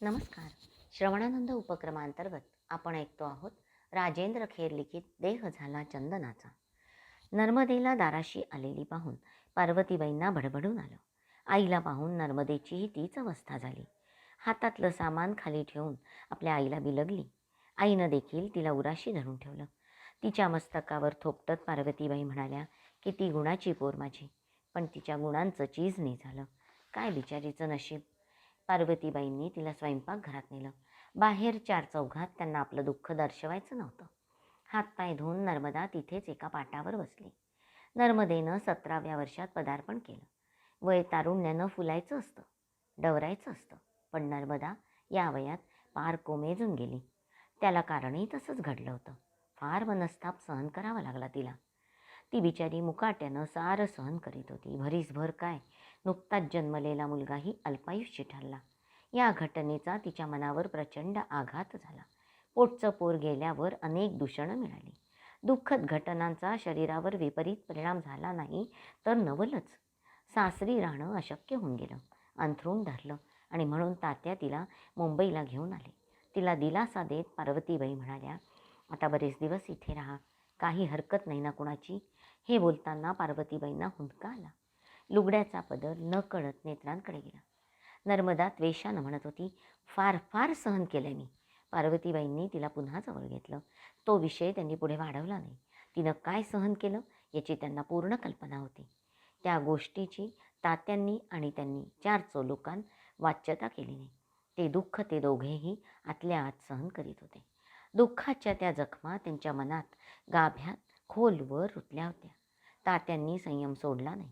नमस्कार. श्रवणानंद उपक्रमांतर्गत आपण ऐकतो आहोत राजेंद्र खेर लिखित देह झाला चंदनाचा. नर्मदेला दाराशी आलेली पाहून पार्वतीबाईंना भडभडून आलं. आईला पाहून नर्मदेचीही तीच अवस्था झाली. हातातलं सामान खाली ठेवून आपल्या आईला बिलगली. आईनं देखील तिला उराशी धरून ठेवलं. तिच्या मस्तकावर थोपटत पार्वतीबाई म्हणाल्या किती गुणाची पोर माझी. पण तिच्या गुणांचं चीज नाही झालं. काय बिचारीचं नशीब? पार्वतीबाईंनी तिला स्वयंपाकघरात नेलं. बाहेर चार चौघात त्यांना आपलं दुःख दर्शवायचं नव्हतं. हातपाय धुवून नर्मदा तिथेच एका पाटावर बसली. नर्मदेनं सतराव्या वर्षात पदार्पण केलं. वय तारुण्यानं फुलायचं असतं डवरायचं असतं पण नर्मदा या वयात पार कोमेजून गेली. त्याला कारणही तसंच घडलं होतं. फार मनस्ताप सहन करावा लागला तिला. ती बिचारी मुकाट्यानं सारं सहन करीत होती. भरीसभर काय नुकताच जन्मलेला मुलगाही अल्पायुष्य ठरला. या घटनेचा तिच्या मनावर प्रचंड आघात झाला. पोटचं पोर गेल्यावर अनेक दूषणं मिळाली. दुःखद घटनांचा शरीरावर विपरीत परिणाम झाला नाही तर नवलच. सासरी राहणं अशक्य होऊन गेलं. अंथरूण धरलं आणि म्हणून तात्या तिला मुंबईला घेऊन आले. तिला दिलासा देत पार्वतीबाई म्हणाल्या आता बरेच दिवस इथे राहा. काही हरकत नाही ना कुणाची? हे बोलताना पार्वतीबाईंना हुंदका आला. लुगड्याचा पदर न कळत नेत्रांकडे गेला. नर्मदा त्वेषानं म्हणत होती फार फार सहन केलं मी. पार्वतीबाईंनी तिला पुन्हा जवळ घेतलं. तो विषय त्यांनी पुढे वाढवला नाही. तिनं काय सहन केलं याची त्यांना पूर्ण कल्पना होती. त्या गोष्टीची तात्यांनी आणि त्यांनी चार चोलोकांत वाच्यता केली नाही. ते दुःख ते दोघेही आतल्या आत सहन करीत होते. दुःखाच्या त्या जखमा त्यांच्या मनात गाभ्यात खोलवर रुतल्या होत्या. तात्यांनी संयम सोडला नाही.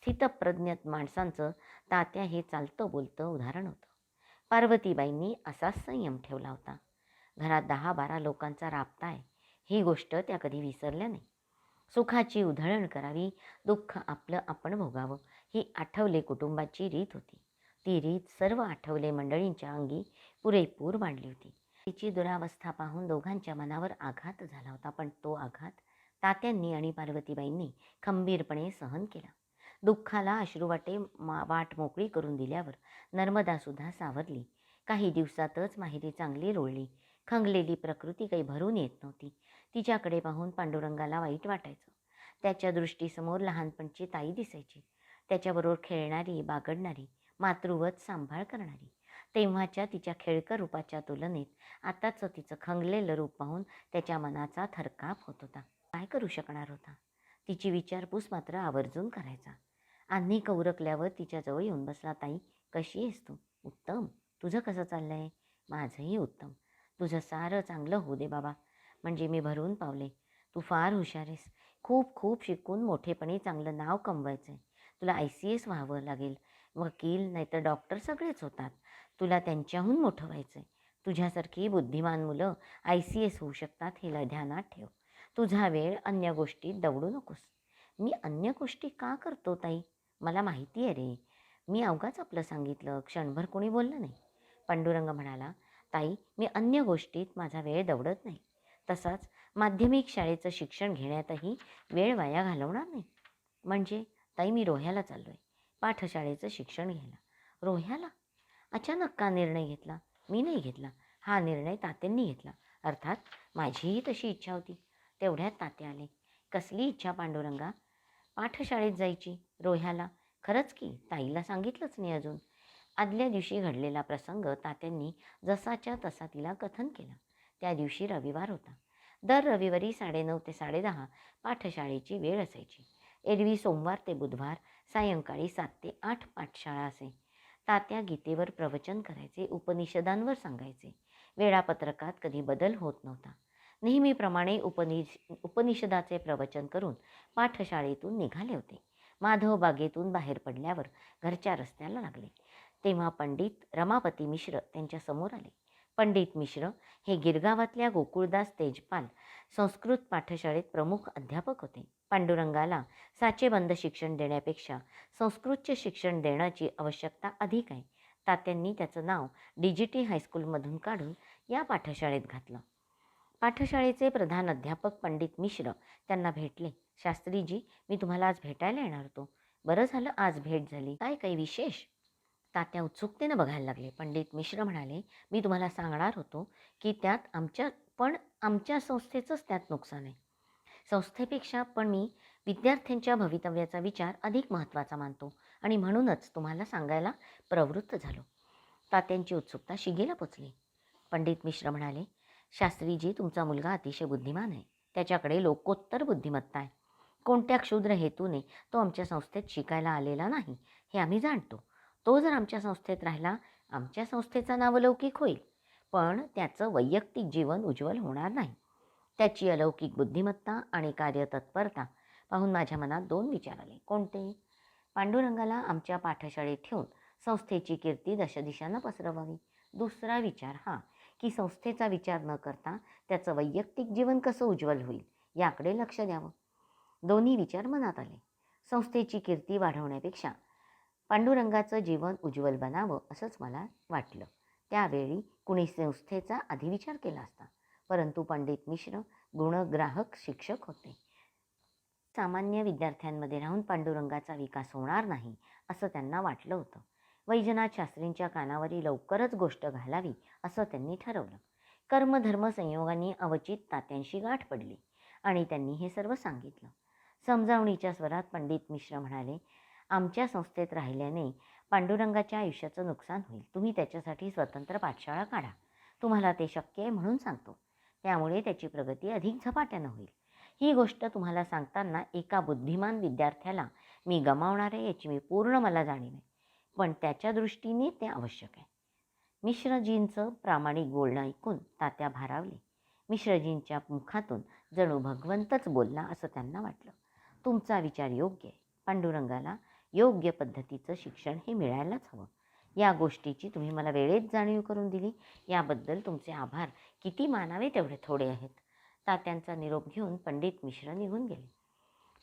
स्थितप्रज्ञत माणसांचं तात्या हे चालतं बोलतं उदाहरण होतं. पार्वतीबाईंनी असाच संयम ठेवला होता. घरात दहा बारा लोकांचा राबता आहे. ही गोष्ट त्या कधी विसरल्या नाही. सुखाची उधळण करावी दुःख आपलं आपण भोगावं ही आठवले कुटुंबाची रीत होती. ती रीत सर्व आठवले मंडळींच्या अंगी पुरेपूर मांडली होती. तिची दुरावस्था पाहून दोघांच्या मनावर आघात झाला होता पण तो आघात तात्यांनी आणि पार्वतीबाईंनी खंबीरपणे सहन केला. दुःखाला अश्रुवाटे मा वाट मोकळी करून दिल्यावर नर्मदासुद्धा सावरली. काही दिवसातच माहेरी चांगली रोळली. खंगलेली प्रकृती काही भरून येत नव्हती. तिच्याकडे पाहून पांडुरंगाला वाईट वाटायचं. त्याच्या दृष्टीसमोर लहानपणची ताई दिसायची. त्याच्याबरोबर खेळणारी बागडणारी मातृवत सांभाळ करणारी. तेव्हाच्या तिच्या खेळकर रूपाच्या तुलनेत आताचं तिचं खंगलेलं रूप पाहून त्याच्या मनाचा थरकाप होत होता. काय करू शकणार होता? तिची विचारपूस मात्र आवर्जून करायचा. आणि कौरकल्यावर तिच्याजवळ येऊन बसला ताई कशी आहेस तू? उत्तम. तुझं कसं चाललं आहे माझंही उत्तम. तुझं सारं चांगलं होऊ दे बाबा. म्हणजे मी भरून पावले. तू फार हुशार आहेस. खूप खूप शिकून मोठेपणी चांगलं नाव कमवायचं आहे तुला आय सी एस व्हावं लागेल. वकील नाहीतर डॉक्टर सगळेच होतात. तुला त्यांच्याहून मोठं व्हायचं आहे तुझ्यासारखी बुद्धिमान मुलं आय सी एस होऊ शकतात हे ध्यानात ठेव. तुझा वेळ अन्य गोष्टीत दवडू नकोस. मी अन्य गोष्टी का करतो ताई? मला माहिती आहे रे. मी अवघाच आपलं सांगितलं. क्षणभर कोणी बोललं नाही. पांडुरंग म्हणाला ताई मी अन्य गोष्टीत माझा वेळ दवडत नाही. तसाच माध्यमिक शाळेचं शिक्षण घेण्यातही वेळ वाया घालवणार नाही. म्हणजे? ताई मी रोह्याला चाललो आहे पाठशाळेचं शिक्षण घ्यायला. रोह्याला? अचानक का निर्णय घेतला? मी नाही घेतला. हा निर्णय तात्यांनी घेतला. अर्थात माझीही तशी इच्छा होती. तेवढ्यात तात्या आले. कसली इच्छा पांडुरंगा? पाठशाळेत जायची रोह्याला. खरंच की? ताईला सांगितलंच नाही अजून. आदल्या दिवशी घडलेला प्रसंग तात्यांनी जसाच्या तसा तिला कथन केला. त्या दिवशी रविवार होता. दर रविवारी साडेनऊ ते साडेदहा पाठशाळेची वेळ असायची. एरवी सोमवार ते बुधवार सायंकाळी सात ते आठ पाठशाळा असे. तात्या गीतेवर प्रवचन करायचे उपनिषदांवर सांगायचे. वेळापत्रकात कधी बदल होत नव्हता. नेहमीप्रमाणे उपनिष उपनिषदाचे प्रवचन करून पाठशाळेतून निघाले होते. माधव बागेतून बाहेर पडल्यावर घरच्या रस्त्याला लागले. तेव्हा पंडित रमापती मिश्र त्यांच्यासमोर आले. पंडित मिश्र हे गिरगावातल्या गोकुळदास तेजपाल संस्कृत पाठशाळेत प्रमुख अध्यापक होते. पांडुरंगाला साचेबंद शिक्षण देण्यापेक्षा संस्कृतचे शिक्षण देण्याची आवश्यकता अधिक आहे. तात्यांनी त्याचं नाव डी जी टी हायस्कूलमधून काढून या पाठशाळेत घातलं. पाठशाळेचे प्रधान अध्यापक पंडित मिश्र त्यांना भेटले. शास्त्रीजी मी तुम्हाला आज भेटायला येणार होतो. बरं झालं आज भेट झाली. काय काही विशेष? तात्या उत्सुकतेनं बघायला लागले. पंडित मिश्र म्हणाले मी तुम्हाला सांगणार होतो की त्यात आमच्या पण आमच्या संस्थेचंच त्यात नुकसान आहे. संस्थेपेक्षा पण मी विद्यार्थ्यांच्या भवितव्याचा विचार अधिक महत्त्वाचा मानतो आणि म्हणूनच तुम्हाला सांगायला प्रवृत्त झालो. तात्यांची उत्सुकता शिगेला पोचली. पंडित मिश्र म्हणाले शास्त्रीजी तुमचा मुलगा अतिशय बुद्धिमान आहे. त्याच्याकडे लोकोत्तर बुद्धिमत्ता आहे. कोणत्या क्षुद्र हेतूने तो आमच्या संस्थेत शिकायला आलेला नाही हे आम्ही जाणतो. तो जर आमच्या संस्थेत राहिला आमच्या संस्थेचा नावलौकिक होईल. पण त्याचं वैयक्तिक जीवन उज्ज्वल होणार नाही. त्याची अलौकिक बुद्धिमत्ता आणि कार्यतत्परता पाहून माझ्या मनात दोन विचार आले. कोणते? पांडुरंगाला आमच्या पाठशाळेत ठेवून संस्थेची कीर्ती दशदिशांना पसरवावी. दुसरा विचार हा की संस्थेचा विचार न करता त्याचं वैयक्तिक जीवन कसं उज्ज्वल होईल याकडे लक्ष द्यावं. दोन्ही विचार मनात आले. संस्थेची कीर्ती वाढवण्यापेक्षा पांडुरंगाचं जीवन उज्ज्वल बनावं असंच मला वाटलं. त्यावेळी कुणी संस्थेचा आधी विचार केला असता. परंतु पंडित मिश्र गुणग्राहक शिक्षक होते. सामान्य विद्यार्थ्यांमध्ये राहून पांडुरंगाचा विकास होणार नाही असं त्यांना वाटलं होतं. वैजनाथ शास्त्रींच्या कानावरी लवकरच गोष्ट घालावी असं त्यांनी ठरवलं. कर्मधर्म संयोगाने अवचित तात्यांशी गाठ पडली आणि त्यांनी हे सर्व सांगितलं. समजावणीच्या स्वरात पंडित मिश्र म्हणाले आमच्या संस्थेत राहिल्याने पांडुरंगाच्या आयुष्याचं नुकसान होईल. तुम्ही त्याच्यासाठी स्वतंत्र पाठशाळा काढा. तुम्हाला ते शक्य आहे म्हणून सांगतो. त्यामुळे त्याची प्रगती अधिक झपाट्यानं होईल. ही गोष्ट तुम्हाला सांगताना एका बुद्धिमान विद्यार्थ्याला मी गमावणार आहे याची मी पूर्ण मला जाणीव आहे. पण त्याच्या दृष्टीने ते आवश्यक आहे. मिश्रजींचं प्रामाणिक बोलणं ऐकून तात्या भारावले. मिश्रजींच्या मुखातून जणू भगवंतच बोलला असं त्यांना वाटलं. तुमचा विचार योग्य आहे. पांडुरंगाला योग्य पद्धतीचं शिक्षण हे मिळायलाच हवं. या गोष्टीची तुम्ही मला वेळेत जाणीव करून दिली. याबद्दल तुमचे आभार. किती मानावे तेवढे थोडे आहेत. तात्यांचा निरोप घेऊन पंडित मिश्र निघून गेले.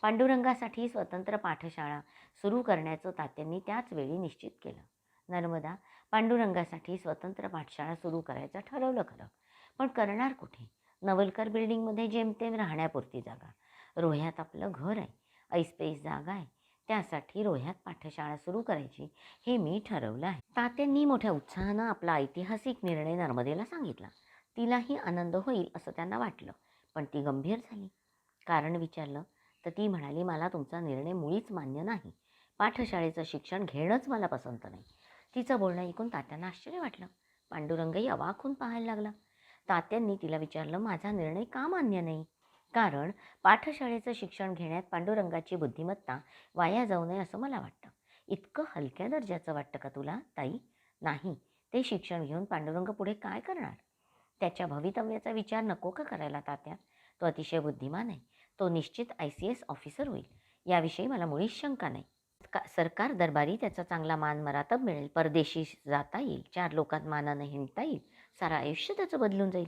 पांडुरंगासाठी स्वतंत्र पाठशाळा सुरू करण्याचं तात्यांनी त्याच वेळी निश्चित केलं. नर्मदा पांडुरंगासाठी स्वतंत्र पाठशाळा सुरू करायचं ठरवलं खरं. पण करणार कुठे? नवलकर बिल्डिंगमध्ये जेमतेम राहण्यापुरती जागा. रोह्यात आपलं घर आहे. ऐसपेस जागा आहे. त्यासाठी रोह्यात पाठशाळा सुरू करायची हे मी ठरवलं आहे. तात्यांनी मोठ्या उत्साहानं आपला ऐतिहासिक निर्णय नर्मदेला सांगितला. तिलाही आनंद होईल असं त्यांना वाटलं. पण ती गंभीर झाली. कारण विचारलं तर ती म्हणाली मला तुमचा निर्णय मुळीच मान्य नाही. पाठशाळेचं शिक्षण घेणंच मला पसंत नाही. तिचं बोलणं ऐकून तात्यांना आश्चर्य वाटलं. पांडुरंगही अवाक होऊन पाहायला लागला. तात्यांनी तिला विचारलं माझा निर्णय का मान्य नाही? कारण पाठशाळेचं शिक्षण घेण्यात पांडुरंगाची बुद्धिमत्ता वाया जाऊ नये असं मला वाटतं. इतकं हलक्या दर्जाचं वाटतं का तुला ताई? नाही ते शिक्षण घेऊन पांडुरंग पुढे काय करणार? त्याच्या भवितव्याचा विचार नको का करायला तात्या? तो अतिशय बुद्धिमान आहे. तो निश्चित आय सी एस ऑफिसर होईल. याविषयी मला मुळीच शंका नाही. का सरकार दरबारी त्याचा चांगला मान मरातब मिळेल परदेशी जाता येईल चार लोकात मानानं हिंडता येईल सारं आयुष्य त्याचं बदलून जाईल.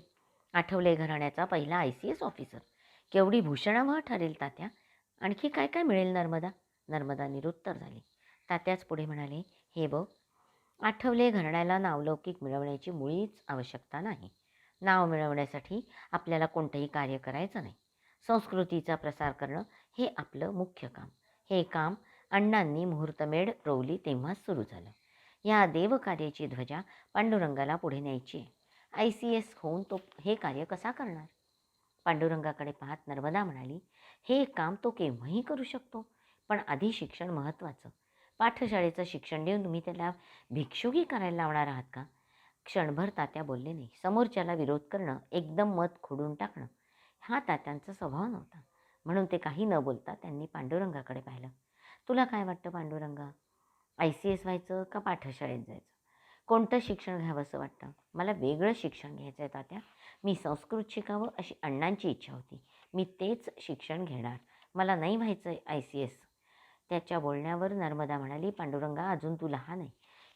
आठवले घराण्याचा पहिला आय सी एस ऑफिसर. केवढी भूषणावह ठरेल तात्या? आणखी काय काय मिळेल नर्मदा? नर्मदा निरुत्तर झाली. तात्याच पुढे म्हणाले हे बघ आठवले घराण्याला नावलौकिक मिळवण्याची मुळीच आवश्यकता नाही. नाव मिळवण्यासाठी आपल्याला कोणतंही कार्य करायचं नाही. संस्कृतीचा प्रसार करणं हे आपलं मुख्य काम. हे काम अण्णांनी मुहूर्तमेढ रोवली तेव्हाच सुरू झालं. या देवकार्याची ध्वजा पांडुरंगाला पुढे न्यायची आहे. आय सी एस होऊन तो हे कार्य कसा करणार? पांडुरंगाकडे पाहत नर्मदा म्हणाली हे काम तो केव्हाही करू शकतो पण आधी शिक्षण महत्त्वाचं. पाठशाळेचं शिक्षण देऊन तुम्ही त्याला भिक्षुकी करायला लावणार आहात का? क्षणभर तात्या बोलले नाही. समोरच्याला विरोध करणं एकदम मत खोडून टाकणं हा तात्यांचा स्वभाव नव्हता. म्हणून ते काही न बोलता त्यांनी पांडुरंगाकडे पाहिलं. तुला काय वाटतं पांडुरंगा? आय सी एस व्हायचं का पाठशाळेत जायचं? कोणतं शिक्षण घ्यावं असं वाटतं? मला वेगळं शिक्षण घ्यायचं आहे तात्या. मी संस्कृत शिकावं अशी अण्णांची इच्छा होती. मी तेच शिक्षण घेणार. मला नाही व्हायचं आहे आय सी एस. त्याच्या बोलण्यावर नर्मदा म्हणाली पांडुरंगा अजून तू लहान आहे.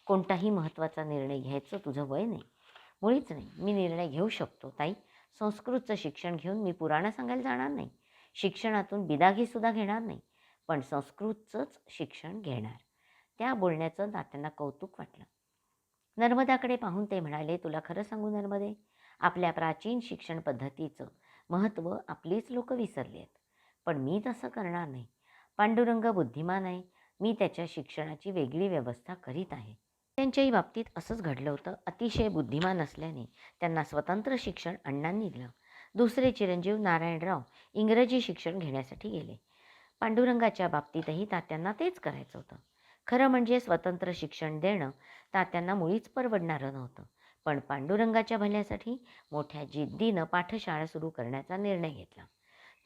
कोणताही महत्त्वाचा निर्णय घ्यायचं तुझं वय नाही. मुळीच नाही. मी निर्णय घेऊ शकतो ताई. संस्कृतचं शिक्षण घेऊन मी पुराणं सांगायला जाणार नाही. शिक्षणातून बिदागीसुद्धा घेणार नाही. पण संस्कृतचंच शिक्षण घेणार. त्या बोलण्याचं दात्यांना कौतुक वाटलं. नर्मदाकडे पाहून ते म्हणाले तुला खरं सांगू नर्मदे आपल्या प्राचीन शिक्षण पद्धतीचं महत्त्व आपलीच लोक विसरली आहेत. पण मी तसं करणार नाही. पांडुरंग बुद्धिमान आहे. मी त्याच्या शिक्षणाची वेगळी व्यवस्था करीत आहे. त्यांच्याही बाबतीत असंच घडलं होतं. अतिशय बुद्धिमान असल्याने त्यांना स्वतंत्र शिक्षण अण्णांनी दिलं. दुसरे चिरंजीव नारायणराव इंग्रजी शिक्षण घेण्यासाठी गेले. पांडुरंगाच्या बाबतीतही तात्यांना तेच करायचं होतं. खरं म्हणजे स्वतंत्र शिक्षण देणं तात्यांना मुळीच परवडणारं नव्हतं. पण पांडुरंगाच्या भल्यासाठी मोठ्या जिद्दीनं पाठशाळा सुरू करण्याचा निर्णय घेतला.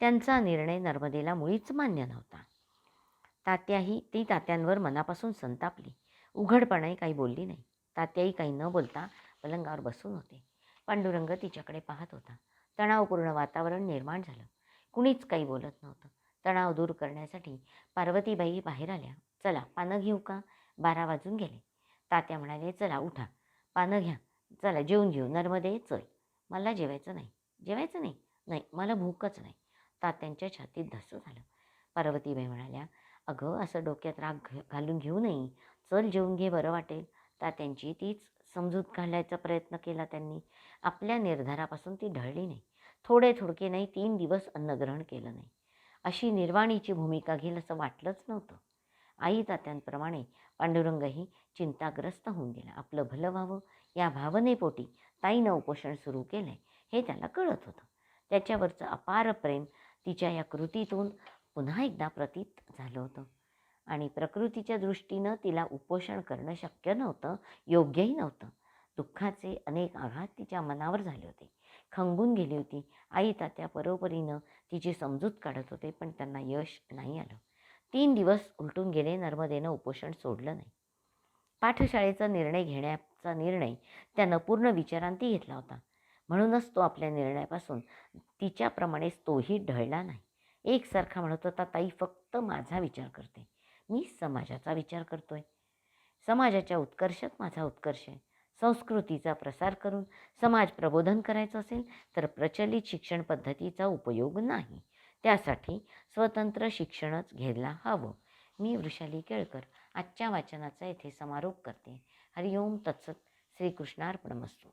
त्यांचा निर्णय नर्मदेला मुळीच मान्य नव्हता. तात्याही ती तात्यांवर मनापासून संतापली. उघडपणे काही बोलली नाही. तात्याही काही न बोलता पलंगावर बसून होते. पांडुरंग तिच्याकडे पाहत होता. तणावपूर्ण वातावरण निर्माण झालं. कुणीच काही बोलत नव्हतं. तणाव दूर करण्यासाठी पार्वतीबाई बाहेर आल्या. चला पानं घेऊ का? बारा वाजून गेले. तात्या म्हणाले चला उठा. पानं घ्या. चला जेवून घेऊ. नर्मदे चल. मला जेवायचं नाही. जेवायचं नाही? नाही मला भूकच नाही. तात्यांच्या छातीत धसू झालं. पार्वतीबाई म्हणाल्या अगं असं डोक्यात राग घालून घेऊ नये. चल जेवून घे बरं वाटेल. तात्यांची तीच समजूत घालायचा प्रयत्न केला त्यांनी. आपल्या निर्धारापासून ती ढळली नाही. थोडे थोडके नाही तीन दिवस अन्नग्रहण केलं नाही. अशी निर्वाणीची भूमिका घेईल असं वाटलंच नव्हतं. आई तात्यांप्रमाणे पांडुरंगही चिंताग्रस्त होऊन गेला. आपलं भलं व्हावं या भावनेपोटी ताईनं उपोषण सुरू केलं हे त्याला कळत होतं. त्याच्यावरचं अपार प्रेम तिच्या या कृतीतून पुन्हा एकदा प्रतीत झालं होतं. आणि प्रकृतीच्या दृष्टीनं तिला उपोषण करणं शक्य नव्हतं योग्यही नव्हतं. दुःखाचे अनेक आघात तिच्या मनावर झाले होते. खंगून गेली होती. आई तात्या परोपरीनं तिची समजूत काढत होते पण त्यांना यश नाही आलं. तीन दिवस उलटून गेले नर्मदेनं उपोषण सोडलं नाही. पाठशाळेचा निर्णय घेण्याचा निर्णय त्यानं पूर्ण विचारांती घेतला होता. म्हणूनच तो आपल्या निर्णयापासून तिच्याप्रमाणेच तोही ढळला नाही. एकसारखा म्हणत होता ताई फक्त माझा विचार करते. मी समाजाचा विचार करतो आहे समाजाच्या उत्कर्षात माझा उत्कर्ष आहे. संस्कृतीचा प्रसार करून समाज प्रबोधन करायचं असेल तर प्रचलित शिक्षण पद्धतीचा उपयोग नाही. त्यासाठी स्वतंत्र शिक्षणच घ्यायला हवं. मी वृषाली केळकर आजच्या वाचनाचा येथे समारोप करते. हरिओम तत्सत. श्रीकृष्णार्पणमस्तू.